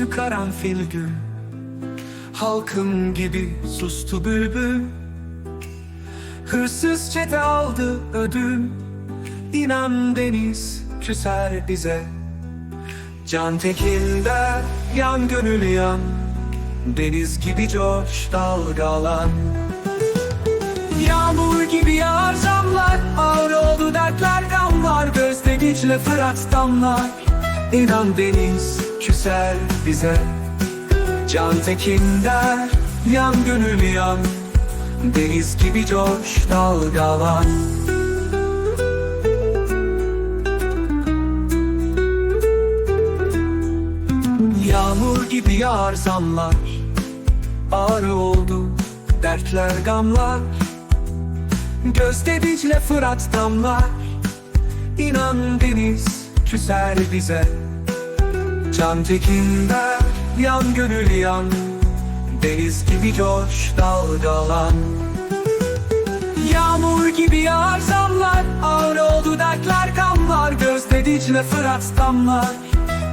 Büktü karanfil gül. Halkım gibi sustu bülbül. Hırsız çete aldı ödül. İnan deniz küser bize. Can tekinde yan gönül yan. Deniz gibi coş dalgalan Yağmur gibi yağar zamlar Ağır oldu dertler gamlar Gözde güçle fırat damlar. İnan deniz küser bize. Can tekin der Yan gönül yan. Deniz gibi coş dalgalan Yağmur gibi yağar zamlar. Ağır oldu dertler gamlar. Gözde Dicle Fırat damlar. İnan deniz küser bize Can tekin der yan gönül yan Deniz gibi coş dalgalan. Yağmur gibi yağar zamlar Ağır oldu dertler gamlar Gözde Dicle Fırat damlar.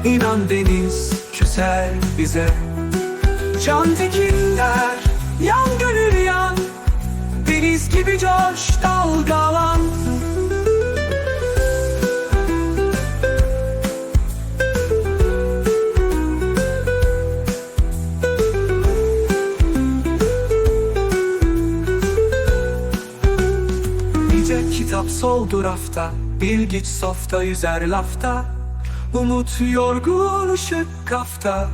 İnan deniz küser bize. Can tekin der yan gönül yan Nice kitap soldu rafta Bilgiç softa yüzer lafta. Umut yorgun ışık kafta.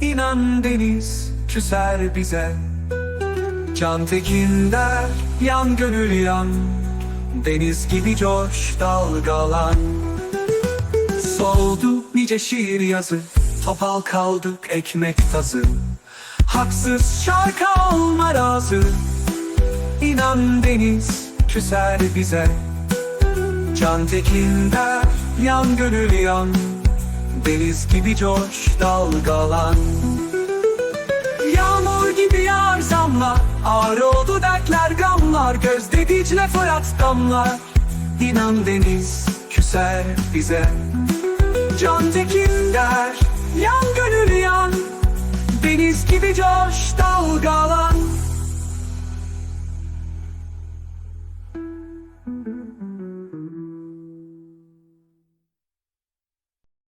İnan deniz küser bize. Can tekin yan gönül yan Deniz gibi coş dalgalan Soldu nice şiir yazı Topal kaldık ekmek tazı. Haksız şarkı olma razı. İnan deniz küser bize. Can tekinder yan gönül yan Deniz gibi coş dalgalan. Yağmur gibi yağar zamla Ağır oldu dertler gamlar Gözde Dicle Fırat damlar. İnan deniz küser bize. Can tekinder yan gönül yan Deniz gibi coş dalgalan.